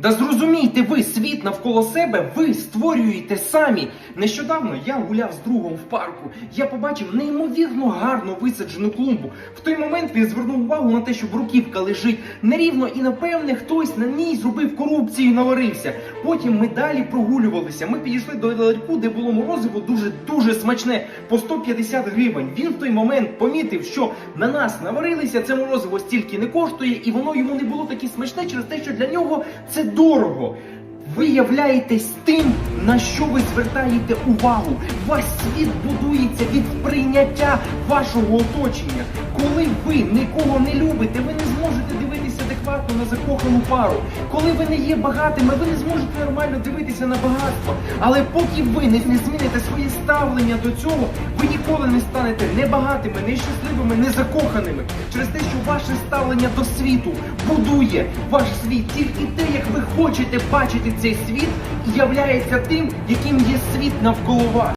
Да зрозумійте ви світ навколо себе, ви створюєте самі. Нещодавно я гуляв з другом в парку. Я побачив неймовірно гарно висаджену клумбу. В той момент він звернув увагу на те, що бруківка лежить нерівно, і напевне хтось на ній зробив корупцію, і наварився. Потім ми далі прогулювалися. Ми підійшли до ларьку, де було морозиво дуже дуже смачне по 150 гривень. Він в той момент помітив, що на нас наварилися. Це морозиво стільки не коштує, і воно йому не було таке смачне через те, що для нього це дорого. Ви являєтесь тим, на що ви звертаєте увагу. Ваш світ будується від прийняття вашого оточення. Коли ви нікого не любите, ви не зможете дивитися адекватно на закохану пару. Коли ви не є багатими, ви не зможете нормально дивитися на багатство. Але поки ви не, зміните своє ставлення до цього, ви ніколи не станете не багатими, не щасливими, не закоханими. Через те, що ваше ставлення до світу будує ваш світ. Тільки хочете бачити цей світ, і являється тим, яким є світ навколо вас.